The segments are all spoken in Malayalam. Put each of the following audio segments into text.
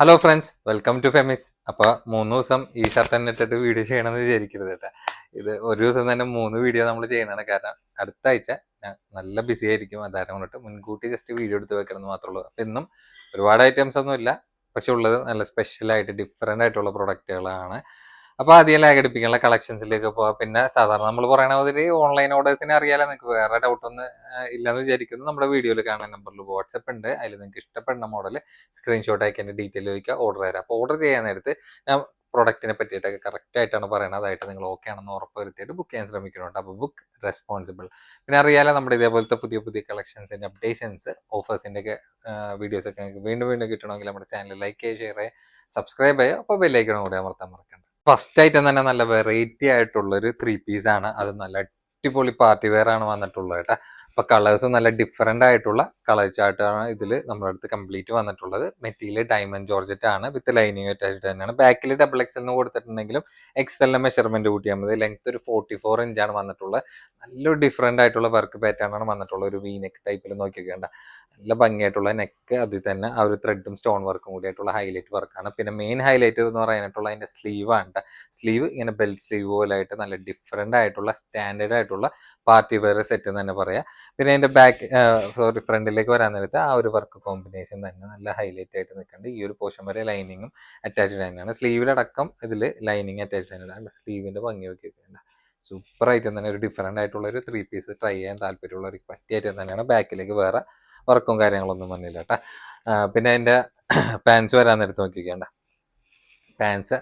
Hello friends welcome to Femis അപ്പൊ മൂന്ന് ദിവസം ഈ ഷർട്ട് തന്നെ ഇട്ടിട്ട് വീഡിയോ ചെയ്യണമെന്ന് വിചാരിക്കരുത് കേട്ടാ. ഇത് ഒരു ദിവസം തന്നെ മൂന്ന് വീഡിയോ നമ്മൾ ചെയ്യണതാണ് കാരണം അടുത്ത ആഴ്ച ഞാൻ നല്ല ബിസി ആയിരിക്കും. അതാരം കൊണ്ടിട്ട് മുൻകൂട്ടി ജസ്റ്റ് വീഡിയോ എടുത്ത് വെക്കണമെന്ന് മാത്രമേ ഉള്ളൂ. അപ്പൊ ഇന്നും ഒരുപാട് ഐറ്റംസ് ഒന്നും ഇല്ല പക്ഷെ ഉള്ളത് നല്ല സ്പെഷ്യൽ ആയിട്ട് ഡിഫറെന്റ് ആയിട്ടുള്ള പ്രൊഡക്റ്റുകളാണ് അപ്പൊ അധികം ലാഗ് കളക്ഷൻസിലേക്ക് പോവാം. പിന്നെ സാധാരണ നമ്മൾ പറയണ മാതിരി ഓൺലൈൻ ഓർഡേഴ്സിനെ അറിയാലോ നിങ്ങൾക്ക് വേറെ ഡൗട്ട് ഒന്നും ഇല്ലെന്ന് വിചാരിക്കുന്നു. നമ്മുടെ വീഡിയോയിൽ കാണുന്ന നമ്പറിൽ വാട്സപ്പ് ഉണ്ട്. അതിൽ നിങ്ങൾക്ക് ഇഷ്ടപ്പെടുന്ന മോഡൽ സ്ക്രീൻഷോട്ട് അയക്കി എന്റെ ഡീറ്റെയിൽ ചോദിക്കുക ഓർഡർ തരാം. അപ്പോൾ ഓർഡർ ചെയ്യാൻ നേരത്ത് ഞാൻ പ്രൊഡക്റ്റിനെ പറ്റിയിട്ടൊക്കെ കറക്റ്റ് ആയിട്ടാണ് പറയുന്നത് അതായിട്ട് നിങ്ങൾ ഓക്കെ ആണെന്ന് ഉറപ്പ് വരുത്തിയിട്ട് ബുക്ക് ചെയ്യാൻ ശ്രമിക്കുന്നുണ്ട്. അപ്പോൾ ബുക്ക് റെസ്പോൺസിബിൾ പിന്നെ അറിയാലോ നമ്മുടെ ഇതേപോലത്തെ പുതിയ പുതിയ കളക്ഷൻസിന്റെ അപ്ഡേഷൻസ് ഓഫേഴ്സിന്റെ ഒക്കെ വീഡിയോസ് ഒക്കെ നിങ്ങൾക്ക് വീണ്ടും വീണ്ടും കിട്ടണമെങ്കിൽ നമ്മുടെ ചാനൽ ലൈക്ക് ചെയ്യുക ഷെയർ ചെയ്യുക സബ്സ്ക്രൈബ് ചെയ്യുക. അപ്പോൾ ബെല്ലൈക്കണം കൂടി അമർത്താൻ മറക്കണ്ട. ഫസ്റ്റ് ഐറ്റം തന്നെ നല്ല വെറൈറ്റി ആയിട്ടുള്ള ഒരു ത്രീ പീസ് ആണ്. അത് നല്ല അടിപൊളി പാർട്ടി വെയർ ആണ് വന്നിട്ടുള്ളത് കേട്ടോ. അപ്പൊ കളേഴ്സും നല്ല ഡിഫറെന്റ് ആയിട്ടുള്ള കളർ ചാർട്ടാണ് ഇതിൽ നമ്മുടെ അടുത്ത് കംപ്ലീറ്റ് വന്നിട്ടുള്ളത്. മെറ്റീരിയൽ ഡയമണ്ട് ജോർജറ്റ് ആണ് വിത്ത് ലൈനിങ് അറ്റാച്ച്ഡ് തന്നെയാണ്. ബാക്കിൽ ഡബിൾ എക്സ് എന്ന് കൊടുത്തിട്ടുണ്ടെങ്കിലും എക്സലിന്റെ മെഷർമെന്റ് കൂട്ടിയാൽ മതി. ലെങ്ത് ഒരു ഫോർട്ടി ഫോർ ഇഞ്ചാണ് വന്നിട്ടുള്ളത്. നല്ലൊരു ഡിഫറെന്റ് ആയിട്ടുള്ള വർക്ക് പാറ്റേണാണ് ആണ് വന്നിട്ടുള്ളത് ഒരു വി നെക്ക് ടൈപ്പിൽ നോക്കിക്കേണ്ട നല്ല ഭംഗിയായിട്ടുള്ള നെക്ക് അതിൽ തന്നെ ആ ഒരു ത്രെഡും സ്റ്റോൺ വർക്കും കൂടി ആയിട്ടുള്ള ഹൈലൈറ്റ് വർക്കാണ് പിന്നെ മെയിൻ ഹൈലൈറ്റ് എന്ന് പറയാനായിട്ടുള്ള അതിന്റെ സ്ലീവ് ആണ് സ്ലീവ് ഇങ്ങനെ ബെൽറ്റ് സ്ലീവ് പോലായിട്ട് നല്ല ഡിഫറെന്റ് ആയിട്ടുള്ള സ്റ്റാൻഡേർഡ് ആയിട്ടുള്ള പാർട്ടി വെയർ സെറ്റ് എന്ന് തന്നെ പറയാം. പിന്നെ അതിന്റെ ബാക്ക് സോറി ഫ്രണ്ടിലേക്ക് വരാൻ നേരത്തെ ആ ഒരു വർക്ക് കോമ്പിനേഷൻ തന്നെ നല്ല ഹൈലൈറ്റ് ആയിട്ട് നിൽക്കുന്നുണ്ട് ഈ ഒരു പോർഷൻ വരെ ലൈനിങ്ങും അറ്റാച്ച്ഡ് തന്നെയാണ് സ്ലീവിലടക്കം ഇതിൽ ലൈനിങ് അറ്റാച്ച്ഡ് തന്നെയാണ് സ്ലീവിന്റെ ഭംഗി നോക്കിയിട്ടുണ്ട് സൂപ്പർ ആയിട്ട് തന്നെ ഒരു ഡിഫറെന്റ് ആയിട്ടുള്ള ഒരു ത്രീ പീസ് ട്രൈ ചെയ്യാൻ താല്പര്യമുള്ളവർക്ക് പറ്റിയ ഐറ്റം തന്നെയാണ് ബാക്കിലേക്ക് വേറെ വർക്കും കാര്യങ്ങളൊന്നും വന്നില്ല കേട്ടോ. പിന്നെ അതിന്റെ പാൻസ് വരാൻ നേരത്ത് നോക്കിക്കേണ്ട. പാൻസ്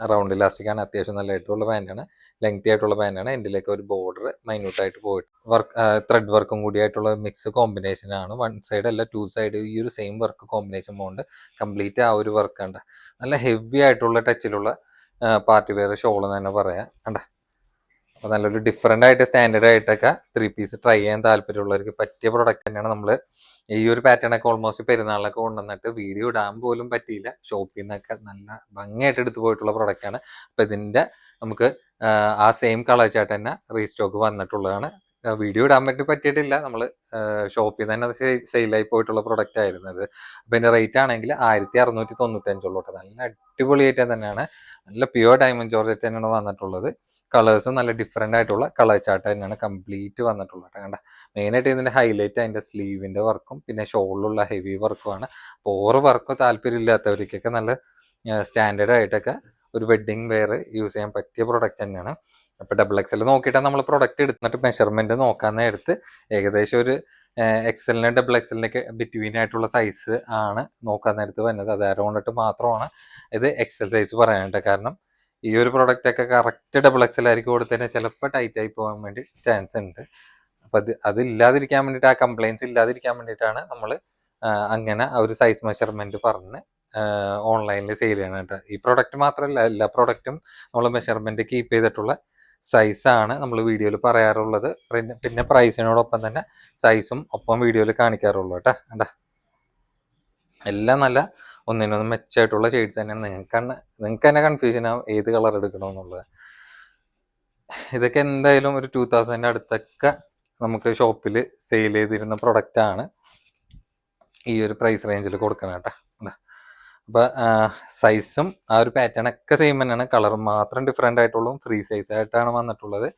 റൗണ്ട് ഇലാസ്റ്റിക്കാണ് അത്യാവശ്യം നല്ല ഇട്ടുള്ള പാന്റാണ് ലെങ്തി ആയിട്ടുള്ള പാന്റാണ് എന്റെലേക്ക് ഒരു ബോർഡർ മൈന്യൂട്ടായിട്ട് പോയിട്ട് വർക്ക് ത്രെഡ് വർക്കും കൂടി ആയിട്ടുള്ള മിക്സ് കോമ്പിനേഷനാണ് വൺ സൈഡ് അല്ല ടു സൈഡ് ഈ ഒരു സെയിം വർക്ക് കോമ്പിനേഷൻ പോകുന്നുണ്ട് കംപ്ലീറ്റ് ആ ഒരു വർക്ക് ഉണ്ട് നല്ല ഹെവി ആയിട്ടുള്ള ടച്ചിലുള്ള പാർട്ടി വെയർ ഷോൾ എന്ന് തന്നെ പറയാം. കണ്ട? അപ്പോൾ നല്ലൊരു ഡിഫറെന്റ് ആയിട്ട് സ്റ്റാൻഡേർഡ് ആയിട്ടൊക്കെ ത്രീ പീസ് ട്രൈ ചെയ്യാൻ താല്പര്യമുള്ളവർക്ക് പറ്റിയ പ്രൊഡക്റ്റ് തന്നെയാണ് നമ്മൾ ഈ ഒരു പാറ്റേൺ ഒക്കെ ഓൾമോസ്റ്റ് പെരുന്നാളിലൊക്കെ കൊണ്ടുവന്നിട്ട് വീഡിയോ ഇടാൻ പോലും പറ്റിയില്ല. ഷോപ്പിൽ നിന്നൊക്കെ നല്ല ഭംഗിയായിട്ട് എടുത്തു പോയിട്ടുള്ള പ്രോഡക്റ്റ് ആണ്. അപ്പോൾ ഇതിന്റെ നമുക്ക് ആ സെയിം കളർ തന്നെ റീസ്റ്റോക്ക് വന്നിട്ടുള്ളതാണ്. വീഡിയോ ഇടാൻ വേണ്ടി പറ്റിയിട്ടില്ല. നമ്മൾ ഷോപ്പിൽ നിന്ന് തന്നെ സെയിലായി പോയിട്ടുള്ള പ്രൊഡക്റ്റ് ആയിരുന്നു അത്. അപ്പം ഇതിന്റെ റേറ്റ് ആണെങ്കിൽ ആയിരത്തി അറുന്നൂറ്റി തൊണ്ണൂറ്റഞ്ചുള്ളൂ കേട്ടോ നല്ല അടിപൊളി ഐറ്റം തന്നെയാണ്. നല്ല പ്യുവർ ഡയമണ്ട് ജോർജറ്റ് തന്നെയാണ് വന്നിട്ടുള്ളത്. കളേഴ്സും നല്ല ഡിഫറെന്റ് ആയിട്ടുള്ള കളർ ചാർട്ട് തന്നെയാണ് കംപ്ലീറ്റ് വന്നിട്ടുള്ളത് കണ്ട? മെയിനായിട്ട് ഇതിന്റെ ഹൈലൈറ്റ് അതിന്റെ സ്ലീവിന്റെ വർക്കും പിന്നെ ഷോളിലുള്ള ഹെവി വർക്കുമാണ് ഓറ് വർക്കോ താല്പര്യമില്ലാത്തവർക്കൊക്കെ നല്ല സ്റ്റാൻഡേർഡ് ആയിട്ടൊക്കെ ഒരു വെഡ്ഡിങ് വെയർ യൂസ് ചെയ്യാൻ പറ്റിയ പ്രൊഡക്റ്റ് തന്നെയാണ്. അപ്പോൾ ഡബിൾ എക്സൽ നോക്കിയിട്ടാണ് നമ്മൾ പ്രൊഡക്റ്റ് എടുത്തിട്ട് മെഷർമെന്റ് നോക്കാൻ നേരത്ത് ഏകദേശം ഒരു എക്സലിന് ഡബിൾ എക്സലിനൊക്കെ ബിറ്റ്വീൻ ആയിട്ടുള്ള സൈസ് ആണ് നോക്കാൻ നേരത്ത് വരുന്നത് അത് മാത്രമാണ് ഇത് എക്സൽ സൈസ് പറയാനുണ്ട് കാരണം ഈ ഒരു പ്രൊഡക്റ്റൊക്കെ കറക്റ്റ് ഡബിൾ എക്സൽ ആയിരിക്കും കൊടുത്തതിന് ചിലപ്പോൾ ടൈറ്റ് ആയി പോകാൻ വേണ്ടി ചാൻസ് ഉണ്ട്. അപ്പം അത് അതില്ലാതിരിക്കാൻ വേണ്ടിയിട്ട് ആ കംപ്ലയിൻസ് ഇല്ലാതിരിക്കാൻ വേണ്ടിയിട്ടാണ് നമ്മൾ അങ്ങനെ ആ ഒരു സൈസ് മെഷർമെന്റ് പറഞ്ഞ് ഓൺലൈനിൽ സെയിൽ ചെയ്യണം കേട്ടോ. ഈ പ്രൊഡക്റ്റ് മാത്രമല്ല എല്ലാ പ്രൊഡക്റ്റും നമ്മൾ മെഷർമെന്റ് കീപ്പ് ചെയ്തിട്ടുള്ള സൈസാണ് നമ്മൾ വീഡിയോയിൽ പറയാറുള്ളത്. പിന്നെ പ്രൈസിനോടൊപ്പം തന്നെ സൈസും ഒപ്പം വീഡിയോയിൽ കാണിക്കാറുള്ളൂ കേട്ടോ. കണ്ടാ? എല്ലാം നല്ല ഒന്നിനൊന്നും മെച്ചമായിട്ടുള്ള ഷെയ്ഡ്സ് തന്നെയാണ്. നിങ്ങൾക്ക് തന്നെ നിങ്ങൾക്ക് തന്നെ കൺഫ്യൂഷൻ ആവും ഏത് കളർ എടുക്കണമെന്നുള്ളത്. ഇതൊക്കെ എന്തായാലും ഒരു ടൂ തൗസൻഡിന്റെ അടുത്തൊക്കെ നമുക്ക് ഷോപ്പിൽ സെയിൽ ചെയ്തിരുന്ന പ്രൊഡക്റ്റാണ് ഈ ഒരു പ്രൈസ് റേഞ്ചിൽ കൊടുക്കണം കേട്ടോ. അപ്പോൾ സൈസും ആ ഒരു പാറ്റേൺ ഒക്കെ സെയിം തന്നെയാണ്. കളർ മാത്രം ഡിഫറെന്റ് ആയിട്ടുള്ളൂ. ഫ്രീ സൈസ് ആയിട്ടാണ് വന്നിട്ടുള്ളത്.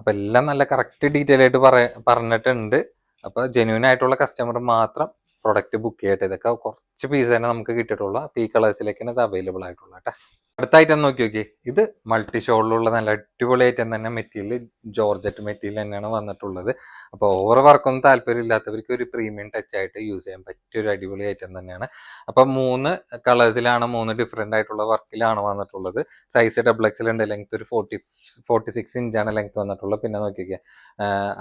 അപ്പോൾ എല്ലാം നല്ല കറക്റ്റ് ഡീറ്റെയിൽ ആയിട്ട് പറ പറഞ്ഞിട്ടുണ്ട്. അപ്പോൾ ജെന്യൂൻ ആയിട്ടുള്ള കസ്റ്റമർ മാത്രം പ്രൊഡക്റ്റ് ബുക്ക് ചെയ്യട്ടെ. ഇതൊക്കെ കുറച്ച് പീസ് തന്നെ നമുക്ക് കിട്ടിയിട്ടുള്ളൂ. അപ്പോൾ ഈ കളേഴ്സിലേക്കാണ് ഇത് അവൈലബിൾ ആയിട്ടുള്ളൂ കേട്ടോ. അടുത്ത ഐറ്റം നോക്കി നോക്കി. ഇത് മൾട്ടി ഷോളിലുള്ള നല്ല അടിപൊളി ഐറ്റം തന്നെ മെറ്റീരിയൽ ജോർജറ്റ് മെറ്റീരിയൽ തന്നെയാണ് വന്നിട്ടുള്ളത്. അപ്പോൾ ഓവർ വർക്കൊന്നും താല്പര്യമില്ലാത്തവർക്ക് ഒരു പ്രീമിയം ടച്ച് ആയിട്ട് യൂസ് ചെയ്യാൻ പറ്റിയ ഒരു അടിപൊളി ഐറ്റം തന്നെയാണ്. അപ്പം മൂന്ന് കളേഴ്സിലാണ് മൂന്ന് ഡിഫറെന്റ് ആയിട്ടുള്ള വർക്കിലാണ് വന്നിട്ടുള്ളത്. സൈസ് ഡബിൾ എക്സൽ ഉണ്ട് ലെങ്ത് ഒരു ഫോർട്ടി ഫോർട്ടി സിക്സ് ഇഞ്ചാണ് ലെങ്ത് വന്നിട്ടുള്ളത്. പിന്നെ നോക്കി നോക്കിക്കേ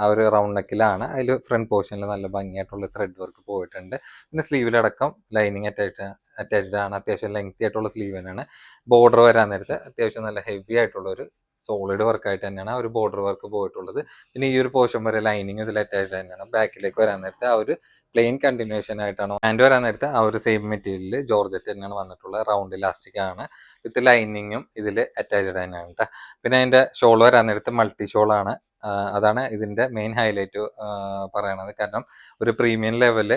ആ ഒരു റൗണ്ട് നെക്കിലാണ് അതിൽ ഫ്രണ്ട് പോർഷനിൽ നല്ല ഭംഗിയായിട്ടുള്ള ത്രെഡ് വർക്ക് പോയിട്ടുണ്ട്. പിന്നെ സ്ലീവിലടക്കം ലൈനിങ് അറ്റാച്ച് അറ്റാച്ച്ഡ് ആണ് അത്യാവശ്യം ലെങ്തി ആയിട്ടുള്ള സ്ലീവ് തന്നെയാണ്. ബോർഡർ വരാൻ നേരത്തെ അത്യാവശ്യം നല്ല ഹെവി ആയിട്ടുള്ള ഒരു സോളിഡ് വർക്ക് ആയിട്ട് തന്നെയാണ് ആ ഒരു ബോർഡർ വർക്ക് പോയിട്ടുള്ളത്. പിന്നെ ഈ ഒരു പോർഷൻ വരെ ലൈനിങ് ഇതിൽ അറ്റാച്ച്ഡ് തന്നെയാണ്. ബാക്കിലേക്ക് വരാൻ നേരത്തെ ആ ഒരു പ്ലെയിൻ കണ്ടിന്യൂഷൻ ആയിട്ടാണ്. ഹാൻഡ് വരാൻ നേരത്തെ ആ ഒരു സെയിം മെറ്റീരിയൽ ജോർജറ്റ് തന്നെയാണ് വന്നിട്ടുള്ളത്. റൗണ്ട് ഇലാസ്റ്റിക് ആണ്. വിത്ത് ലൈനിങ്ങും ഇതിൽ അറ്റാച്ച്ഡ് തന്നെയാണ് കേട്ടോ പിന്നെ അതിന്റെ ഷോൾ വരാൻ നേരത്തെ മൾട്ടി ഷോൾ ആണ്. അതാണ് ഇതിന്റെ മെയിൻ ഹൈലൈറ്റ് പറയണത്. കാരണം ഒരു പ്രീമിയം ലെവൽ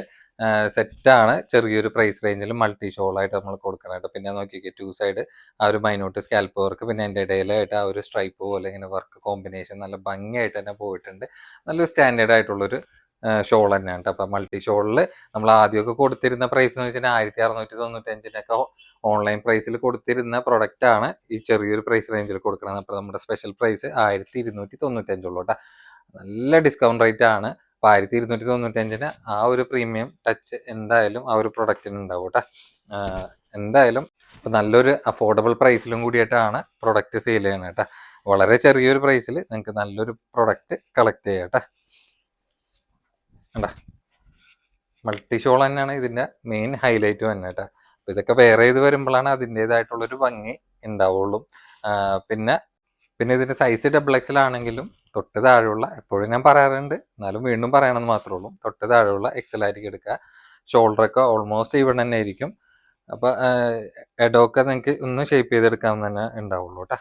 സെറ്റാണ് ചെറിയൊരു പ്രൈസ് റേഞ്ചിൽ മൾട്ടി ഷോളായിട്ട് നമ്മൾ കൊടുക്കണായിട്ട് പിന്നെ നോക്കിക്കേ ടു സൈഡ് ആ ഒരു മൈനോട്ട് സ്കാൽപ്പ് വർക്ക് പിന്നെ അതിന്റെ ഇടയിലായിട്ട് ആ ഒരു സ്ട്രൈപ്പ് പോലെ ഇങ്ങനെ വർക്ക് കോമ്പിനേഷൻ നല്ല ഭംഗിയായിട്ട് തന്നെ പോയിട്ടുണ്ട്. നല്ലൊരു സ്റ്റാൻഡേർഡ് ആയിട്ടുള്ളൊരു ഷോൾ തന്നെയാണ് കേട്ടോ അപ്പം മൾട്ടി ഷോളിൽ നമ്മൾ ആദ്യമൊക്കെ കൊടുത്തിരുന്ന പ്രൈസ് എന്ന് വെച്ചാൽ ആയിരത്തി അറുന്നൂറ്റി തൊണ്ണൂറ്റഞ്ചിനൊക്കെ ഓൺലൈൻ പ്രൈസിൽ കൊടുത്തിരുന്ന പ്രൊഡക്റ്റ് ആണ് ഈ ചെറിയൊരു പ്രൈസ് റേഞ്ചിൽ കൊടുക്കുന്നത് അപ്പോൾ നമ്മുടെ സ്പെഷ്യൽ പ്രൈസ് ആയിരത്തി ഇരുന്നൂറ്റി തൊണ്ണൂറ്റഞ്ചുള്ളൂ കേട്ടോ നല്ല ഡിസ്കൗണ്ട് റേറ്റ് ആണ്. അപ്പോൾ ആയിരത്തി ഇരുന്നൂറ്റി തൊണ്ണൂറ്റഞ്ചിന് ആ ഒരു പ്രീമിയം ടച്ച് എന്തായാലും ആ ഒരു പ്രൊഡക്റ്റിന് ഉണ്ടാവും കേട്ടോ എന്തായാലും ഇപ്പം നല്ലൊരു അഫോർഡബിൾ പ്രൈസിലും കൂടിയിട്ടാണ് പ്രൊഡക്റ്റ് സെയിൽ ചെയ്യണത് കേട്ടോ വളരെ ചെറിയൊരു പ്രൈസിൽ നിങ്ങൾക്ക് നല്ലൊരു പ്രൊഡക്റ്റ് കളക്ട് ചെയ്യാം കേട്ടോ മൾട്ടി ഷോൾ തന്നെയാണ് ഇതിന്റെ മെയിൻ ഹൈലൈറ്റ് തന്നെ കേട്ടോ അപ്പൊ ഇതൊക്കെ വേറെ ഇത് വരുമ്പോഴാണ് അതിന്റെതായിട്ടുള്ളൊരു ഭംഗി ഉണ്ടാവുള്ളൂ. പിന്നെ പിന്നെ ഇതിന്റെ സൈസ് ഡബിൾ എക്സൽ ആണെങ്കിലും തൊട്ട് താഴെയുള്ള എപ്പോഴും ഞാൻ പറയാറുണ്ട് എന്നാലും വീണ്ടും പറയണമെന്ന് മാത്രമേ ഉള്ളൂ തൊട്ട് താഴെയുള്ള എക്സലായിരിക്കും എടുക്കുക. ഷോൾഡറൊക്കെ ഓൾമോസ്റ്റ് ഇവിടെ തന്നെ ആയിരിക്കും. അപ്പൊ എഡോക്കെ നിങ്ങൾക്ക് ഒന്ന് ഷേപ്പ് ചെയ്തെടുക്കാൻ തന്നെ ഉണ്ടാവുള്ളൂ കേട്ടോ.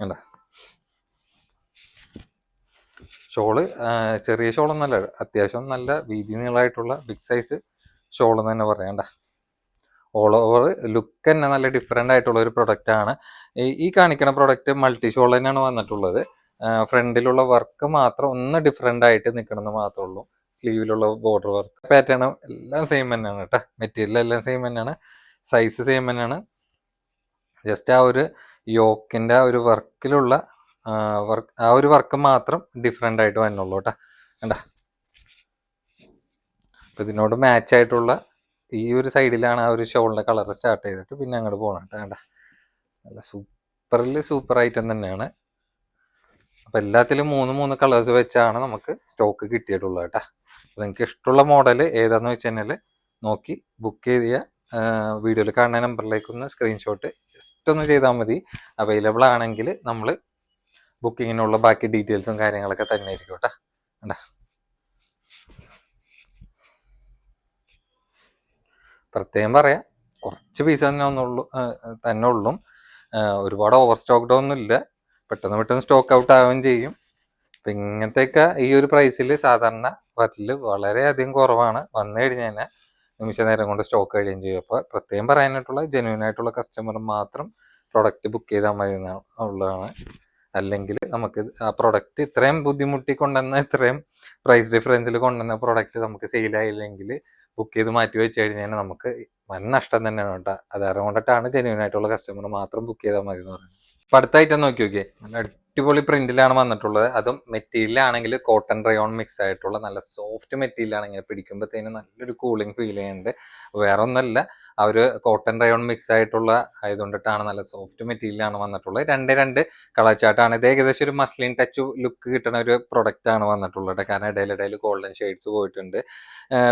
കണ്ടോ? ഷോൾ ചെറിയ ഷോളൊന്നല്ല അത്യാവശ്യം നല്ല വീതി നീളമായിട്ടുള്ള ബിഗ് സൈസ് ഷോൾ എന്ന് തന്നെ പറയണ്ട ഓൾ ഓവർ ലുക്ക് തന്നെ നല്ല ഡിഫറെന്റ് ആയിട്ടുള്ള ഒരു പ്രൊഡക്റ്റ് ആണ്. ഈ- കാണിക്കുന്ന പ്രൊഡക്റ്റ് മൾട്ടി ഷോൾ തന്നെയാണ് വന്നിട്ടുള്ളത്. ഫ്രണ്ടിലുള്ള വർക്ക് മാത്രം ഒന്ന് ഡിഫറെന്റ് ആയിട്ട് നിൽക്കണമെന്ന് മാത്രമേ ഉള്ളൂ. സ്ലീവിലുള്ള ബോർഡർ വർക്ക് പാറ്റേൺ എല്ലാം സെയിം തന്നെയാണ് കേട്ടോ മെറ്റീരിയൽ എല്ലാം സെയിം തന്നെയാണ്. സൈസ് സെയിം തന്നെയാണ്. ജസ്റ്റ് ആ ഒരു യോക്കിന്റെ ആ ഒരു വർക്കിലുള്ള വർക്ക് ആ ഒരു വർക്ക് മാത്രം ഡിഫറെന്റ് ആയിട്ട് വന്നുള്ളൂ കേട്ടോ കണ്ട? ഇതിനോട് മാച്ച് ആയിട്ടുള്ള ഈ ഒരു സൈഡിലാണ് ആ ഒരു ഷോളിന്റെ കളർ സ്റ്റാർട്ട് ചെയ്തിട്ട് പിന്നെ അങ്ങോട്ട് പോകണം കേട്ടോ നല്ല സൂപ്പറിൽ സൂപ്പർ ഐറ്റം തന്നെയാണ്. അപ്പോൾ എല്ലാത്തിലും മൂന്ന് മൂന്ന് കളേഴ്സ് വെച്ചാണ് നമുക്ക് സ്റ്റോക്ക് കിട്ടിയിട്ടുള്ളത് കേട്ടോ. അപ്പോൾ നിങ്ങൾക്ക് ഇഷ്ടമുള്ള മോഡൽ ഏതാന്ന് വെച്ച് കഴിഞ്ഞാൽ നോക്കി ബുക്ക് ചെയ്ത വീഡിയോയിൽ കാണുന്ന നമ്പറിലേക്ക് ഒന്ന് സ്ക്രീൻഷോട്ട് ജസ്റ്റ് ഒന്ന് ചെയ്താൽ മതി. അവൈലബിൾ ആണെങ്കിൽ നമ്മൾ ബുക്കിങ്ങിനുള്ള ബാക്കി ഡീറ്റെയിൽസും കാര്യങ്ങളൊക്കെ തന്നെ ആയിരിക്കും കേട്ടോ പ്രത്യേകം പറയാം. കുറച്ച് പീസ് തന്നെ ഒന്നുള്ളൂ തന്നെ ഉള്ളൂ. ഒരുപാട് ഓവർ സ്റ്റോക്ക്ഡ് ഒന്നും ഇല്ല. പെട്ടെന്ന് പെട്ടെന്ന് സ്റ്റോക്ക് ഔട്ട് ആവുകയും ചെയ്യും. അപ്പം ഇങ്ങനത്തെയൊക്കെ ഈ ഒരു പ്രൈസിൽ സാധാരണ വരൽ വളരെയധികം കുറവാണ്. വന്നു കഴിഞ്ഞാൽ നിമിഷ നേരം കൊണ്ട് സ്റ്റോക്ക് കഴിയുകയും ചെയ്യും. അപ്പോൾ പ്രത്യേകം പറയാനായിട്ടുള്ള ജെന്യൂൻ ആയിട്ടുള്ള കസ്റ്റമർ മാത്രം പ്രൊഡക്റ്റ് ബുക്ക് ചെയ്താൽ മതി ഉള്ളതാണ്. അല്ലെങ്കിൽ നമുക്ക് ആ പ്രൊഡക്റ്റ് ഇത്രയും ബുദ്ധിമുട്ടി കൊണ്ടുവന്ന ഇത്രയും പ്രൈസ് ഡിഫറൻസിൽ കൊണ്ടുവന്ന പ്രൊഡക്റ്റ് നമുക്ക് സെയിൽ ആയില്ലെങ്കിൽ ബുക്ക് ചെയ്ത് മാറ്റി വെച്ച് കഴിഞ്ഞാൽ നമുക്ക് വൻ നഷ്ടം തന്നെയാണ് കേട്ടോ. അത് അറിഞ്ഞുകൊണ്ടിട്ടാണ് ജെന്യൂൻ ആയിട്ടുള്ള കസ്റ്റമർ മാത്രം ബുക്ക് ചെയ്താൽ മതി എന്ന് പറയുന്നത്. അപ്പം അടുത്തായിട്ട് നോക്കി നോക്കിയേ. നല്ല അടിപൊളി പ്രിന്റിലാണ് വന്നിട്ടുള്ളത്. അതും മെറ്റീരിയൽ ആണെങ്കിൽ കോട്ടൺ റയോൺ മിക്സ് ആയിട്ടുള്ള നല്ല സോഫ്റ്റ് മെറ്റീരിയൽ ആണ് ഇങ്ങനെ പിടിക്കുമ്പോഴത്തേനും നല്ലൊരു കൂളിംഗ് ഫീൽ ചെയ്യുന്നുണ്ട്. വേറെ ഒന്നല്ല ആ ഒരു കോട്ടൺ റയോൺ മിക്സ് ആയിട്ടുള്ള ആയതുകൊണ്ടിട്ടാണ് നല്ല സോഫ്റ്റ് മെറ്റീരിയലാണ് വന്നിട്ടുള്ളത്. രണ്ട് രണ്ട് കളർ ചാർട്ടാണ് ഇത് ഏകദേശം ഒരു മസ്ലിൻ ടച്ച് ലുക്ക് കിട്ടുന്ന ഒരു പ്രൊഡക്റ്റ് ആണ് വന്നിട്ടുള്ളത്. കാരണം ഇടയിൽ ഗോൾഡൻ ഷെയ്ഡ്സ് പോയിട്ടുണ്ട്.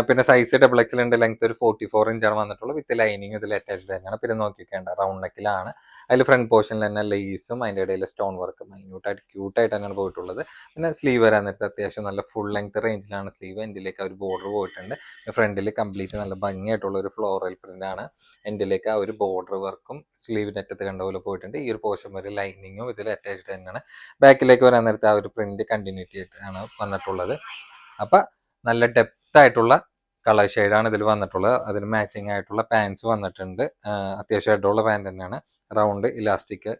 പിന്നെ സൈസ് ഡബിൾ എക്സൽ ഉണ്ട്. ലെങ്ത് ഒരു ഫോർട്ടി ഫോർ ഇഞ്ചാണ് വന്നിട്ടുള്ളത്. വിത്ത് ലൈനിങ് ഇതിൽ അറ്റാച്ച്ഡ് തന്നെയാണ്. പിന്നെ നോക്കിക്കേണ്ട റൗണ്ട് നെക്കിലാണ് അതിൽ ഫ്രണ്ട് പോർഷനിൽ തന്നെ ലേസും അതിന്റെ ഇടയിൽ സ്റ്റോൺ വർക്കും മൈന്യൂട്ടായിട്ട് ക്യൂട്ടായിട്ട് തന്നെയാണ് പോയിട്ടുള്ളത്. പിന്നെ സ്ലീവ് വരാൻ നേരത്തെ അത്യാവശ്യം നല്ല ഫുൾ ലെങ്ത് റേഞ്ചിലാണ് സ്ലീവ് എന്റിലേക്ക് ഒരു ബോർഡർ പോയിട്ടുണ്ട്. ഫ്രണ്ടിൽ കംപ്ലീറ്റ് നല്ല ഭംഗിയായിട്ടുള്ള ഒരു ഫ്ലോറൽ പ്രിന്റ് ആണ്. എന്റിലേക്ക് ആ ഒരു ബോർഡർ വർക്കും സ്ലീവിന്റെ അറ്റത്ത് കണ്ട പോലെ പോയിട്ടുണ്ട്. ഈ ഒരു പോർഷൻ വരെ ലൈനിങ്ങും ഇതിൽ അറ്റാച്ച്ഡ് തന്നെയാണ്. ബാക്കിലേക്ക് വരാൻ നേരത്തെ ആ ഒരു പ്രിന്റ് കണ്ടിന്യൂറ്റി ആണ് വന്നിട്ടുള്ളത്. അപ്പം നല്ല ഡെപ്ത് ആയിട്ടുള്ള കളർ ഷെയ്ഡാണ് ഇതിൽ വന്നിട്ടുള്ളത്. അതിന് മാച്ചിങ് ആയിട്ടുള്ള പാൻസ് വന്നിട്ടുണ്ട്. അത്യാവശ്യം ഹെഡുള്ള പാന്റ് തന്നെയാണ്. റൗണ്ട് ഇലാസ്റ്റിക്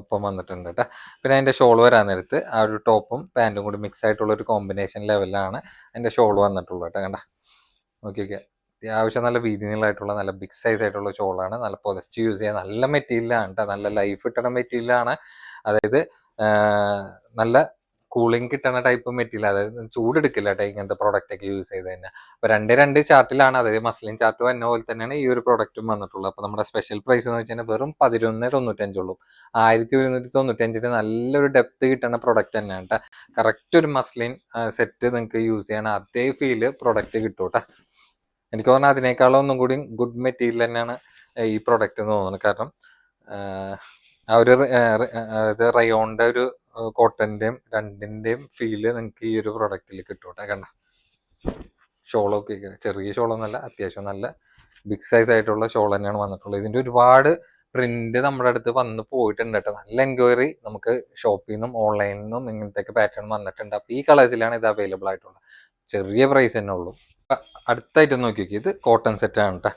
ഒപ്പം വന്നിട്ടുണ്ട് കേട്ടോ പിന്നെ അതിന്റെ ഷോൾ വരാൻ നേരത്ത് ആ ഒരു ടോപ്പും പാന്റും കൂടി മിക്സ് ആയിട്ടുള്ള ഒരു കോമ്പിനേഷൻ ലെവലിലാണ് അതിന്റെ ഷോൾ വന്നിട്ടുള്ളത് കേട്ടോ കണ്ട. ഓക്കെ ഓക്കെ അത്യാവശ്യം നല്ല വീതി നീളമായിട്ടുള്ള നല്ല ബിഗ് സൈസ് ആയിട്ടുള്ള ഷോളാണ് നല്ല പൊതച്ച് യൂസ് ചെയ്യാൻ നല്ല മെറ്റീരിയലാണ് കേട്ടോ നല്ല ലൈഫ് ഇട്ടണ മെറ്റീരിയലാണ്. അതായത് നല്ല കൂളിംഗ് കിട്ടുന്ന ടൈപ്പ് മെറ്റീരിയൽ അതായത് ചൂടെടുക്കില്ല കേട്ടോ ഇങ്ങനത്തെ പ്രോഡക്റ്റ് ഒക്കെ യൂസ് ചെയ്ത് തന്നെ അപ്പൊ രണ്ട് രണ്ട് ചാർട്ടിലാണ് അതായത് മസ്ലിൻ ചാർട്ട് വന്ന പോലെ തന്നെയാണ് ഈ ഒരു പ്രോഡക്റ്റും വന്നിട്ടുള്ളത്. അപ്പൊ നമ്മുടെ സ്പെഷ്യൽ പ്രൈസ് എന്ന് വെച്ചാൽ വെറും പതിനൊന്ന് തൊണ്ണൂറ്റഞ്ചുള്ളൂ ആയിരത്തി ഒരുന്നൂറ്റി തൊണ്ണൂറ്റഞ്ചിന് നല്ലൊരു ഡെപ്ത് കിട്ടുന്ന പ്രോഡക്റ്റ് തന്നെയാണ് കേട്ടോ കറക്റ്റ് ഒരു മസ്ലിൻ സെറ്റ് നിങ്ങൾക്ക് യൂസ് ചെയ്യണ അതേ ഫീൽ പ്രോഡക്റ്റ് കിട്ടും കേട്ടോ എനിക്ക് തോന്നുന്നത് അതിനേക്കാളും ഒന്നും കൂടി ഗുഡ് മെറ്റീരിയൽ തന്നെയാണ് ഈ പ്രോഡക്റ്റ് എന്ന് തോന്നുന്നത് കാരണം ആ ഒരു അതായത് റയോണിന്റെ ഒരു കോട്ടന്റെയും രണ്ടിന്റെയും ഫീൽ നിങ്ങൾക്ക് ഈ ഒരു പ്രൊഡക്റ്റിൽ കിട്ടും കേട്ടോ കണ്ട? ഷോളൊക്കെ ചെറിയ ഷോളൊന്നല്ല അത്യാവശ്യം നല്ല ബിഗ് സൈസ് ആയിട്ടുള്ള ഷോൾ തന്നെയാണ് വന്നിട്ടുള്ളത്. ഇതിന്റെ ഒരുപാട് പ്രിന്റ് നമ്മുടെ അടുത്ത് വന്ന് പോയിട്ടുണ്ട് കേട്ടോ. നല്ല എൻക്വയറി നമുക്ക് ഷോപ്പിൽ നിന്നും ഓൺലൈനിൽ നിന്നും ഇങ്ങനത്തെ പാറ്റേൺ വന്നിട്ടുണ്ട്. അപ്പൊ ഈ കളേഴ്സിലാണ് ഇത് അവൈലബിൾ ആയിട്ടുള്ളത്. ചെറിയ പ്രൈസ് തന്നെ ഉള്ളൂ. അടുത്തായിട്ട് നോക്കി ഇത് കോട്ടൺ സെറ്റ് ആണ് കേട്ടോ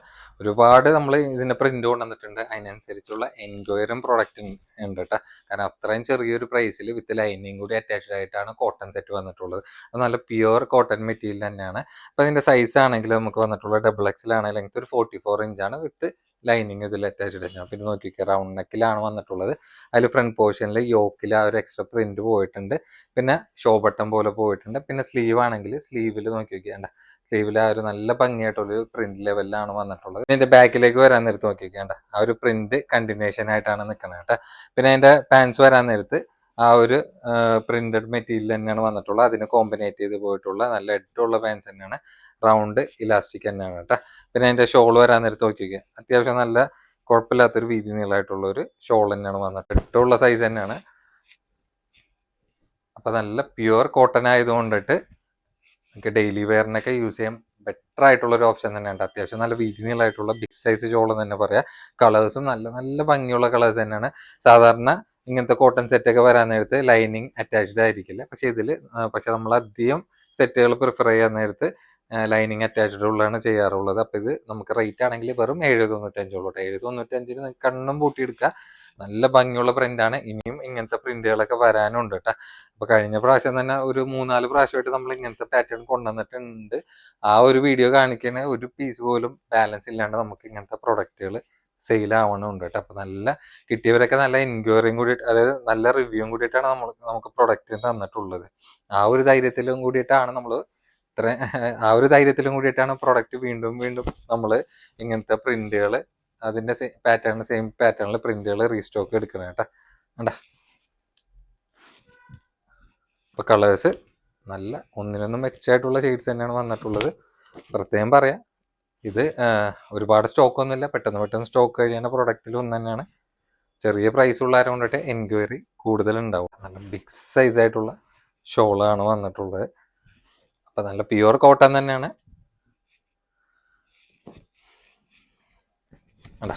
ഒരുപാട് നമ്മൾ ഇതിന്റെ പ്രിന്റ് കൊണ്ടുവന്നിട്ടുണ്ട്. അതിനനുസരിച്ചുള്ള എൻക്വയറും പ്രൊഡക്റ്റും ഉണ്ട് കേട്ടോ കാരണം അത്രയും ചെറിയൊരു പ്രൈസിൽ വിത്ത് ലൈനിങ് കൂടി അറ്റാച്ച്ഡ് ആയിട്ടാണ് കോട്ടൺ സെറ്റ് വന്നിട്ടുള്ളത്. അത് നല്ല പ്യുവർ കോട്ടൺ മെറ്റീരിയൽ തന്നെയാണ്. അപ്പൊ അതിന്റെ സൈസ് ആണെങ്കിൽ നമുക്ക് വന്നിട്ടുള്ള ഡബിൾ എക്സിലാണ് ലെങ്ത് ഒരു ഫോർട്ടി ഫോർ ഇഞ്ചാണ് വിത്ത് ലൈനിങ് ഇതിൽ അറ്റാച്ച്ഡ് ആണ് പിന്നെ നോക്കിക്കുക റൗണ്ട് നെക്കിലാണ് വന്നിട്ടുള്ളത്. അതിൽ ഫ്രണ്ട് പോർഷനിൽ യോക്കിൽ ആ ഒരു എക്സ്ട്രാ പ്രിന്റ് പോയിട്ടുണ്ട്. പിന്നെ ഷോ ബട്ടൺ പോലെ പോയിട്ടുണ്ട്. പിന്നെ സ്ലീവ് ആണെങ്കിൽ സ്ലീവിൽ നോക്കി നോക്കിയാണ്ട സ്ലീവിൽ ആ ഒരു നല്ല ഭംഗിയായിട്ടുള്ള ഒരു പ്രിന്റ് ലെവലിലാണ് വന്നിട്ടുള്ളത്. ഇതിന്റെ ബാക്കിലേക്ക് വരാൻ നേരത്ത് നോക്കിക്കേണ്ട ആ ഒരു പ്രിന്റ് കണ്ടിന്യൂഷൻ ആയിട്ടാണ് നിൽക്കുന്നത് കേട്ടോ. പിന്നെ അതിന്റെ പാൻസ് വരാൻ നേരത്ത് ആ ഒരു പ്രിന്റഡ് മെറ്റീരിയൽ തന്നെയാണ് വന്നിട്ടുള്ളത്. അതിന് കോമ്പിനേറ്റ് ചെയ്ത് പോയിട്ടുള്ള നല്ല എഡുള്ള പാൻസ് തന്നെയാണ്. റൗണ്ട് ഇലാസ്റ്റിക് തന്നെയാണ് കേട്ടോ. പിന്നെ അതിന്റെ ഷോൾ വരാൻ നേരത്ത് നോക്കിക്കുക അത്യാവശ്യം നല്ല കുഴപ്പമില്ലാത്തൊരു വീതി നീളമായിട്ടുള്ള ഒരു ഷോൾ തന്നെയാണ് വന്നിട്ട് ഇട്ടുള്ള സൈസ് തന്നെയാണ്. അപ്പൊ നല്ല പ്യുവർ കോട്ടൺ ആയതുകൊണ്ടിട്ട് നമുക്ക് ഡെയിലി വെയറിനൊക്കെ യൂസ് ചെയ്യാൻ ബെറ്റർ ആയിട്ടുള്ള ഒരു ഓപ്ഷൻ തന്നെയാണ് അത്യാവശ്യം നല്ല വീതി നീളമായിട്ടുള്ള ബിഗ് സൈസ് ചോളം തന്നെ പറയാം. കളേഴ്സും നല്ല നല്ല ഭംഗിയുള്ള കളേഴ്സ് തന്നെയാണ്. സാധാരണ ഇങ്ങനത്തെ കോട്ടൺ സെറ്റ് ഒക്കെ വരാൻ നേരത്ത് ലൈനിങ് അറ്റാച്ച്ഡ് ആയിരിക്കില്ല. പക്ഷെ ഇതിൽ പക്ഷെ നമ്മൾ അധികം സെറ്റുകൾ പ്രിഫർ ചെയ്യാൻ നേരത്ത് ലൈനിങ് അറ്റാച്ച്ഡ് ഉള്ളതാണ് ചെയ്യാറുള്ളത്. അപ്പോൾ ഇത് നമുക്ക് റേറ്റ് ആണെങ്കിൽ വെറും ഏഴ് തൊണ്ണൂറ്റഞ്ചുള്ളൂ ഏഴ് തൊണ്ണൂറ്റഞ്ചിന് കണ്ണും പൂട്ടിയെടുക്കുക. നല്ല ഭംഗിയുള്ള പ്രിന്റാണ് ഇനിയും ഇങ്ങനത്തെ പ്രിന്റുകളൊക്കെ വരാനുണ്ട് കേട്ടോ അപ്പൊ കഴിഞ്ഞ പ്രാവശ്യം തന്നെ ഒരു മൂന്നാൽ പ്രാവശ്യമായിട്ട് നമ്മൾ ഇങ്ങനത്തെ പാറ്റേൺ കൊണ്ടുവന്നിട്ടുണ്ട്. ആ ഒരു വീഡിയോ കാണിക്കുന്ന ഒരു പീസ് പോലും ബാലൻസ് ഇല്ലാണ്ട് നമുക്ക് ഇങ്ങനത്തെ പ്രൊഡക്റ്റുകൾ സെയിൽ ആവണമുണ്ട് കേട്ടോ അപ്പൊ നല്ല കിട്ടിയവരൊക്കെ നല്ല എൻക്വയറിയും കൂടി അതായത് നല്ല റിവ്യൂവും കൂടിയിട്ടാണ് നമ്മൾ നമുക്ക് പ്രൊഡക്റ്റ് തന്നിട്ടുള്ളത്. ആ ഒരു ധൈര്യത്തിലും കൂടിയിട്ടാണ് നമ്മൾ ഇത്ര ആ ഒരു ധൈര്യത്തിലും കൂടിയിട്ടാണ് പ്രൊഡക്റ്റ് വീണ്ടും വീണ്ടും നമ്മൾ ഇങ്ങനത്തെ പ്രിന്റുകൾ അതിന്റെ പാറ്റേൺ സെയിം പാറ്റേണിൽ പ്രിന്റുകൾ റീസ്റ്റോക്ക് എടുക്കണം കേട്ടോ കണ്ട? ഇപ്പൊ കളേഴ്സ് നല്ല ഒന്നിനൊന്നും മെച്ചായിട്ടുള്ള ഷെയ്ഡ്സ് തന്നെയാണ് വന്നിട്ടുള്ളത്. പ്രത്യേകം പറയാം. ഇത് ഒരുപാട് സ്റ്റോക്ക് ഒന്നുമില്ല. പെട്ടെന്ന് പെട്ടെന്ന് സ്റ്റോക്ക് കഴിയുന്ന പ്രൊഡക്റ്റിൽ ഒന്ന് തന്നെയാണ്. ചെറിയ പ്രൈസ് ഉള്ളവരെ എൻക്വയറി കൂടുതൽ ഉണ്ടാവും നല്ല ബിഗ് സൈസ് ആയിട്ടുള്ള ഷോളാണ് വന്നിട്ടുള്ളത്. അപ്പൊ നല്ല പ്യുവർ കോട്ടൺ തന്നെയാണ്. അടാ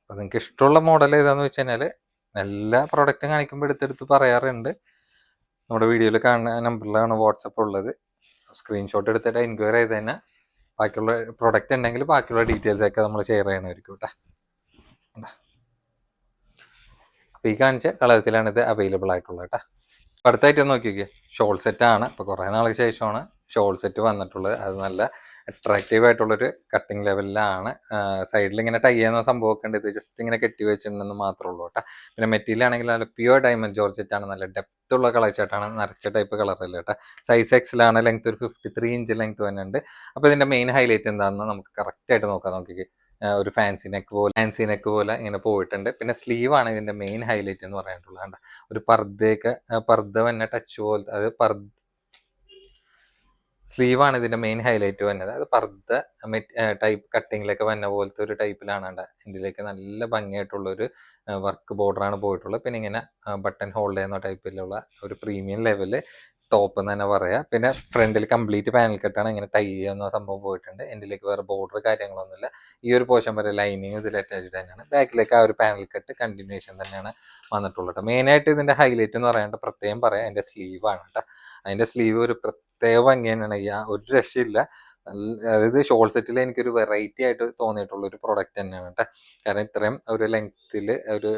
അപ്പൊ നിങ്ങൾക്ക് ഇഷ്ടമുള്ള മോഡൽ ഏതാന്ന് വെച്ച് കഴിഞ്ഞാൽ എല്ലാ പ്രോഡക്റ്റും കാണിക്കുമ്പോൾ എടുത്തെടുത്ത് പറയാറുണ്ട്. നമ്മുടെ വീഡിയോയിൽ കാണുന്ന നമ്പറിലാണ് വാട്സപ്പ് ഉള്ളത്. സ്ക്രീൻഷോട്ട് എടുത്തിട്ട് എൻക്വയറി ചെയ്ത് തന്നെ ബാക്കിയുള്ള പ്രൊഡക്റ്റ് ഉണ്ടെങ്കിൽ ബാക്കിയുള്ള ഡീറ്റെയിൽസ് ഒക്കെ നമ്മൾ ഷെയർ ചെയ്യണമായിരിക്കും കേട്ടോ അപ്പോൾ ഈ കാണിച്ച കളേഴ്സിലാണ് ഇത് അവൈലബിൾ ആയിട്ടുള്ളത് കേട്ടോ അടുത്തായിട്ട് നോക്കി നോക്കിയേ ഷോൾ ആണ്. അപ്പോൾ കുറേ നാൾക്ക് ശേഷമാണ് ഷോൾ സെറ്റ് വന്നിട്ടുള്ളത്. അത് നല്ല അട്രാക്റ്റീവ് ആയിട്ടുള്ളൊരു കട്ടിങ് ലെവലിലാണ് സൈഡിൽ ഇങ്ങനെ ടൈ ചെയ്യുന്ന സംഭവമൊക്കെ ഉണ്ട്. ഇത് ജസ്റ്റ് ഇങ്ങനെ കെട്ടി വെച്ചിട്ടുണ്ടെന്ന് മാത്രമേ ഉള്ളൂ കേട്ടോ. പിന്നെ മെറ്റീരിയൽ ആണെങ്കിൽ നല്ല പ്യുവർ ഡയമണ്ട് ജോർജറ്റ് ആണ്. നല്ല ഡെപ്ത് ഉള്ള കളർ ചേട്ടാണ് നിറച്ച ടൈപ്പ് കളറല്ല കേട്ടോ. സൈസ് എക്സിലാണ് ലെങ്ത് ഒരു ഫിഫ്റ്റി ത്രീ ഇഞ്ച് ലെങ്ത് തന്നെ ഉണ്ട്. അപ്പോൾ ഇതിന്റെ മെയിൻ ഹൈലൈറ്റ് എന്താണെന്ന് നമുക്ക് കറക്റ്റായിട്ട് നോക്കാം. നോക്കിക്കേ. ഒരു ഫാൻസി നെക്ക് പോലെ ഫാൻസി നെക്ക് പോലെ ഇങ്ങനെ പോയിട്ടുണ്ട്. പിന്നെ സ്ലീവ് ആണ് ഇതിന്റെ മെയിൻ ഹൈലൈറ്റ് എന്ന് പറയാനുള്ളത് കണ്ട ഒരു പർദ്ദയൊക്കെ പർദ്ദ തന്നെ ടച്ച് പോലെ അത് പർദ്ദ സ്ലീവ് ആണ് ഇതിന്റെ മെയിൻ ഹൈലൈറ്റ് വന്നത്. അത് പർദ്ദ ടൈപ്പ് കട്ടിങ്ങിലൊക്കെ വന്ന പോലത്തെ ഒരു ടൈപ്പിലാണ് ഇതിലേക്ക് നല്ല ഭംഗിയായിട്ടുള്ള ഒരു വർക്ക് ബോർഡറാണ് പോയിട്ടുള്ളത്. പിന്നെ ഇങ്ങനെ ബട്ടൺ ഹോൾഡ് ചെയ്യുന്ന ടൈപ്പിലുള്ള ഒരു പ്രീമിയം ലെവൽ ടോപ്പ് എന്ന് തന്നെ പറയാം. പിന്നെ ഫ്രണ്ടിൽ കംപ്ലീറ്റ് പാനൽ കെട്ടാണ് ഇങ്ങനെ ടൈ ചെയ്യുന്ന സംഭവം പോയിട്ടുണ്ട്. എന്റെലേക്ക് വേറെ ബോർഡർ കാര്യങ്ങളൊന്നുമില്ല. ഈ ഒരു പോർഷൻ വരെ ലൈനിങ് ഇതിൽ അറ്റാച്ച്ഡ് തന്നെയാണ്. ബാക്കിലേക്ക് ആ ഒരു പാനൽ കെട്ട് കണ്ടിന്യൂഷൻ തന്നെയാണ് വന്നിട്ടുള്ളത് മെയിനായിട്ട് ഇതിന്റെ ഹൈലൈറ്റ് എന്ന് പറയാണ്ട് പ്രത്യേകം പറയാം. അതിന്റെ സ്ലീവാണ് കേട്ടോ. അതിന്റെ സ്ലീവ് ഒരു ഭംഗി തന്നെയാണ്. ഒരു രക്ഷയില്ല. അതായത് ഷോൾ സെറ്റിൽ എനിക്കൊരു വെറൈറ്റി ആയിട്ട് തോന്നിയിട്ടുള്ള ഒരു പ്രൊഡക്റ്റ് തന്നെയാണ് കേട്ടോ. കാരണം ഇത്രയും ഒരു ലെങ്ത്തിൽ ഒരു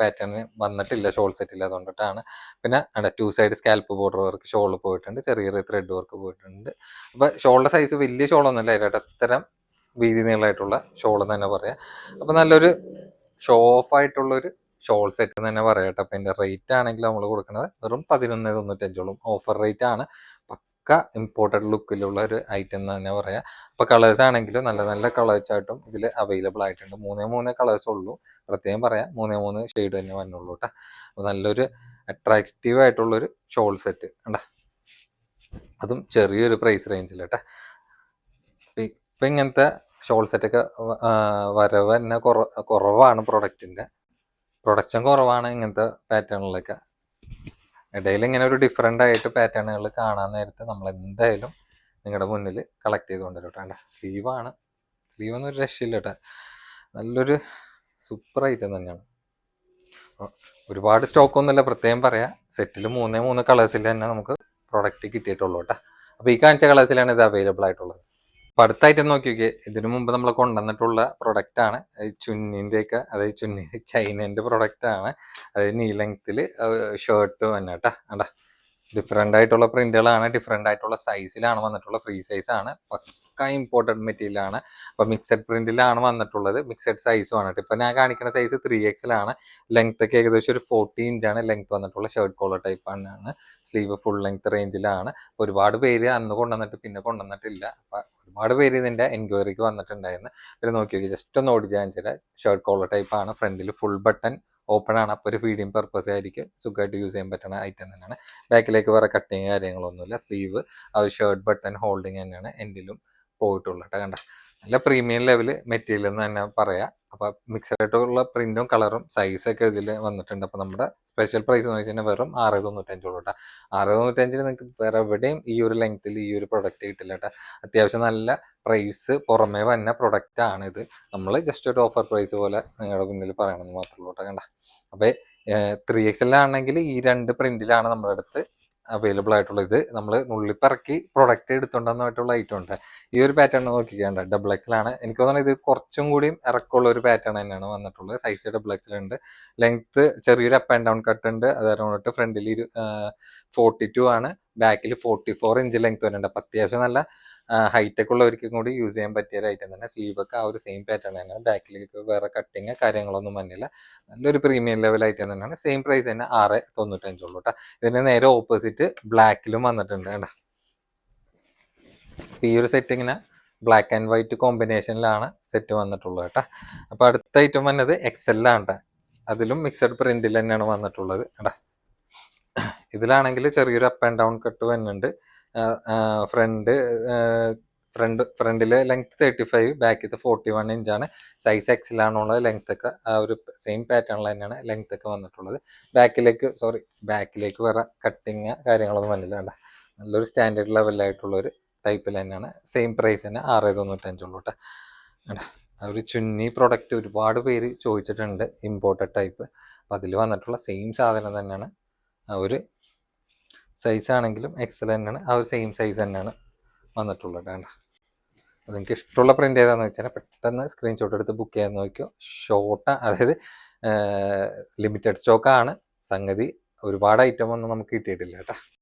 പാറ്റേൺ വന്നിട്ടില്ല ഷോൾ സെറ്റിൽ അതുകൊണ്ടിട്ടാണ്. പിന്നെ അവിടെ two side scalp border work shawl പോയിട്ടുണ്ട്. ചെറിയ ത്രെഡ് വർക്ക് പോയിട്ടുണ്ട്. അപ്പോൾ ഷോളിന്റെ സൈസ് വലിയ ഷോളൊന്നുമില്ല. അതിലായിട്ട് ഇത്തരം വീതി നീളമായിട്ടുള്ള ഷോൾ തന്നെ പറയാം. അപ്പൊ നല്ലൊരു ഷോ ഓഫ് ആയിട്ടുള്ളൊരു ഷോൾ സെറ്റ് തന്നെ പറയാം കേട്ടോ. അപ്പൊ ഇതിന്റെ റേറ്റ് ആണെങ്കിൽ നമ്മൾ കൊടുക്കുന്നത് വെറും പതിനൊന്ന് തൊണ്ണൂറ്റഞ്ചോളം. ഓഫർ റേറ്റ് ആണ്. പക്ക ഇമ്പോർട്ടഡ് ലുക്കിലുള്ള ഒരു ഐറ്റം എന്ന് തന്നെ പറയാം. അപ്പൊ കളേഴ്സ് ആണെങ്കിലും നല്ല നല്ല കളേഴ്സ് ആയിട്ടും ഇതിൽ അവൈലബിൾ ആയിട്ടുണ്ട്. മൂന്നേ മൂന്നേ കളേഴ്സ് ഉള്ളൂ. പ്രത്യേകം പറയാം മൂന്നേ മൂന്ന് ഷെയ്ഡ് തന്നെ വന്നുള്ളൂ കേട്ടോ അപ്പൊ നല്ലൊരു അട്രാക്റ്റീവ് ആയിട്ടുള്ളൊരു ഷോൾ സെറ്റ് കണ്ടാ. അതും ചെറിയൊരു പ്രൈസ് റേഞ്ചിൽ കേട്ടോ ഇപ്പൊ ഇങ്ങനത്തെ ഷോൾ സെറ്റൊക്കെ വരവ് തന്നെ കുറ- കുറവാണ് പ്രൊഡക്റ്റിന്റെ പ്രൊഡക്ഷൻ കുറവാണ് ഇങ്ങനത്തെ പാറ്റേണിലൊക്കെ ഇടയിൽ ഇങ്ങനെ ഒരു ഡിഫറെന്റ് ആയിട്ട് പാറ്റേണുകൾ കാണാൻ നേരത്തെ നമ്മൾ എന്തായാലും നിങ്ങളുടെ മുന്നിൽ കളക്ട് ചെയ്ത് കൊണ്ടുവരും കേട്ടോ സ്ലീവാണ് സ്ലീവ് ഒന്നും ഒരു രക്ഷയില്ല കേട്ടോ. നല്ലൊരു സൂപ്പർ ഐറ്റം തന്നെയാണ്. ഒരുപാട് സ്റ്റോക്ക് ഒന്നുമില്ല പ്രത്യേകം പറയാം സെറ്റിൽ മൂന്നേ മൂന്ന് കളേഴ്സിൽ തന്നെ നമുക്ക് പ്രൊഡക്റ്റ് കിട്ടിയിട്ടുള്ളൂ കേട്ടോ. അപ്പോൾ ഈ കാണിച്ച കളേഴ്സിലാണ് ഇത് അവൈലബിൾ ആയിട്ടുള്ളത്. അപ്പോൾ അടുത്തായിട്ട് നോക്കി നോക്കിയേ ഇതിനു മുമ്പ് നമ്മൾ കൊണ്ടുവന്നിട്ടുള്ള പ്രൊഡക്റ്റ് ആണ്. ചുന്നിന്റെ ഒക്കെ അതായത് ചുന്നി ചൈനന്റെ പ്രൊഡക്റ്റ് ആണ്. അതായത് നീ ലെങ്ത്തിൽ ഷർട്ട് തന്നെ കേട്ടാ. ഡിഫറെന്റ് ആയിട്ടുള്ള പ്രിന്റുകളാണ് ഡിഫറെന്റ് ആയിട്ടുള്ള സൈസിലാണ് വന്നിട്ടുള്ള ഫ്രീ സൈസ് ആണ്. പക്ക ഇമ്പോർട്ടന്റ് മെറ്റീരിയൽ ആണ്. അപ്പോൾ മിക്സഡ് പ്രിന്റിലാണ് വന്നിട്ടുള്ളത്. മിക്സഡ് സൈസും ആണ് ഇപ്പോൾ ഞാൻ കാണിക്കുന്ന സൈസ് ത്രീ എക്സിലാണ് ലെങ്ത് ഒക്കെ ഏകദേശം ഒരു ഫോർട്ടി ഇഞ്ചാണ് ലെങ്ത് വന്നിട്ടുള്ള ഷർട്ട് കോളർ ടൈപ്പ് ആണ് സ്ലീവ് ഫുൾ ലെങ്ത് റേഞ്ചിലാണ് ഒരുപാട് പേര് അന്ന് കൊണ്ടുവന്നിട്ട് പിന്നെ കൊണ്ടുവന്നിട്ടില്ല. അപ്പം ഒരുപാട് പേര് ഇതിന്റെ എൻക്വയറിക്ക് വന്നിട്ടുണ്ടായിരുന്നു. പിന്നെ നോക്കി നോക്കി ജസ്റ്റ് ഒന്ന് ഓടിച്ച് കാണിച്ചാൽ ഷർട്ട് കോളർ ടൈപ്പ് ആണ്. ഫ്രണ്ടിൽ ഫുൾ ബട്ടൺ ഓപ്പൺ ആണ്. അപ്പോൾ ഒരു ഫീഡിങ് പർപ്പസ് ആയിരിക്കും. സുഖമായിട്ട് യൂസ് ചെയ്യാൻ പറ്റുന്ന ഐറ്റം തന്നെയാണ്. ബാക്കിലേക്ക് വേറെ കട്ടിങ് കാര്യങ്ങളൊന്നുമില്ല. സ്ലീവ് അത് ഷർട്ട് ബട്ടൺ ഹോൾഡിങ് തന്നെയാണ്. എൻഡിലും പോയിട്ടുള്ളത്. കേട്ടോ കണ്ട? നല്ല പ്രീമിയം ലെവൽ മെറ്റീരിയൽ എന്ന് തന്നെ പറയാം. അപ്പൊ മിക്സഡ് ആയിട്ടുള്ള പ്രിന്റും കളറും സൈസൊക്കെ ഇതിൽ വന്നിട്ടുണ്ട്. അപ്പൊ നമ്മുടെ സ്പെഷ്യൽ പ്രൈസ് എന്ന് വെച്ചാൽ വെറും ആറ് തൊണ്ണൂറ്റഞ്ചോളൂ കേട്ടോ ആറ് തൊണ്ണൂറ്റഞ്ചിന് നിങ്ങൾക്ക് വേറെ എവിടെയും ഈ ഒരു ലെങ്ത്തിൽ ഈ ഒരു പ്രൊഡക്റ്റ് കിട്ടില്ല കേട്ടോ അത്യാവശ്യം നല്ല പ്രൈസ് പുറമേ വന്ന പ്രൊഡക്റ്റ് ആണ് ഇത്. നമ്മൾ ജസ്റ്റ് ഒരു ഓഫർ പ്രൈസ് പോലെ നിങ്ങളുടെ മുന്നിൽ പറയണമെന്ന് മാത്രമേ ഉള്ളൂ കേട്ടോ കണ്ട. അപ്പോൾ ത്രീ എക്സ് ആണെങ്കിൽ ഈ രണ്ട് പ്രിന്റിലാണ് നമ്മുടെ അടുത്ത് അവൈലബിൾ ആയിട്ടുള്ള ഇത് നമ്മൾ നുള്ളിപ്പിറക്കി പ്രൊഡക്റ്റ് എടുത്തുണ്ടെന്നായിട്ടുള്ള ഐറ്റം ഉണ്ട്. ഈ ഒരു പാറ്റേൺ നോക്കിക്കേണ്ട ഡബിൾ എക്സിലാണ് എനിക്ക് തോന്നുന്നത് ഇത് കുറച്ചും കൂടിയും ഇറക്കമുള്ള ഒരു പാറ്റേൺ തന്നെയാണ് വന്നിട്ടുള്ളത്. സൈസ് ഡബിൾ എക്സിലുണ്ട് ലെങ്ത്ത് ചെറിയൊരു അപ്പ് ആൻഡ് ഡൗൺ കട്ട് ഉണ്ട്. അത് ഫ്രണ്ടിൽ ഫോർട്ടി ടു ആണ്. ബാക്കിൽ ഫോർട്ടി ഫോർ ഇഞ്ച് ലെങ്ത് വരുന്നുണ്ട് അപ്പം അത്യാവശ്യം നല്ല ഒക്കെ ഉള്ളവർക്കും കൂടി യൂസ് ചെയ്യാൻ പറ്റിയ ഒരു ഐറ്റം തന്നെ. സ്ലീവ് ഒക്കെ ആ ഒരു സെയിം പാറ്റേൺ തന്നെയാണ് ബാക്കിലേക്ക് വേറെ കട്ടിങ് കാര്യങ്ങളൊന്നും വന്നില്ല. നല്ലൊരു പ്രീമിയം ലെവൽ ഐറ്റം തന്നെയാണ്. സെയിം പ്രൈസ് തന്നെ ആറ് തൊണ്ണൂറ്റഞ്ചുള്ളൂ കേട്ടോ ഇതിന് നേരെ ഓപ്പോസിറ്റ് ബ്ലാക്കിലും വന്നിട്ടുണ്ട് കേട്ടോ. ഈ ഒരു സെറ്റ് ഇങ്ങനെ ബ്ലാക്ക് ആൻഡ് വൈറ്റ് കോമ്പിനേഷനിലാണ് സെറ്റ് വന്നിട്ടുള്ളത് കേട്ടോ അപ്പോൾ അടുത്ത ഐറ്റം വന്നത് എക്സെല്ലാണ് കേട്ടോ അതിലും മിക്സഡ് പ്രിന്റിൽ തന്നെയാണ് വന്നിട്ടുള്ളത് കേട്ടോ ഇതിലാണെങ്കിൽ ചെറിയൊരു അപ്പ് ആൻഡ് ഡൗൺ കട്ട് വരുന്നുണ്ട് ഫ്രണ്ട് ഫ്രണ്ട് ഫ്രണ്ടിൽ ലെങ്ത് തേർട്ടി ഫൈവ് ബാക്കിൽ ഫോർട്ടി വൺ ഇഞ്ചാണ് സൈസ് എക്സിലാണുള്ളത് ലെങ്ത് ഒക്കെ. ആ ഒരു സെയിം പാറ്റേണിൽ തന്നെയാണ് ലെങ്ത് ഒക്കെ വന്നിട്ടുള്ളത്. ബാക്കിലേക്ക് സോറി ബാക്കിലേക്ക് വേറെ കട്ടിങ് കാര്യങ്ങളൊന്നും വന്നില്ല വേണ്ട നല്ലൊരു സ്റ്റാൻഡേർഡ് ലെവലായിട്ടുള്ള ഒരു ടൈപ്പിൽ തന്നെയാണ്. സെയിം പ്രൈസ് തന്നെ ആറ് തൊണ്ണൂറ്റഞ്ചുള്ളൂ കേട്ടോ. ഒരു ചുന്നി പ്രൊഡക്റ്റ് ഒരുപാട് പേര് ചോദിച്ചിട്ടുണ്ട് ഇമ്പോർട്ടഡ് ടൈപ്പ് അപ്പം അതിൽ വന്നിട്ടുള്ള സെയിം സാധനം തന്നെയാണ് ആ ഒരു സൈസ് ആണെങ്കിലും എക്സൽ തന്നെയാണ്. ആ ഒരു സെയിം സൈസ് തന്നെയാണ് വന്നിട്ടുള്ളത് കേട്ടോ അത് നിങ്ങൾക്ക് ഇഷ്ടമുള്ള പ്രിന്റ് ഏതാണെന്ന് വെച്ചാൽ പെട്ടെന്ന് സ്ക്രീൻഷോട്ട് എടുത്ത് ബുക്ക് ചെയ്യാൻ നോക്കിയോ? ഷോർട്ട് അതായത് ലിമിറ്റഡ് സ്റ്റോക്കാണ് സംഗതി ഒരുപാട് ഐറ്റം ഒന്നും നമുക്ക് കിട്ടിയിട്ടില്ല കേട്ടോ.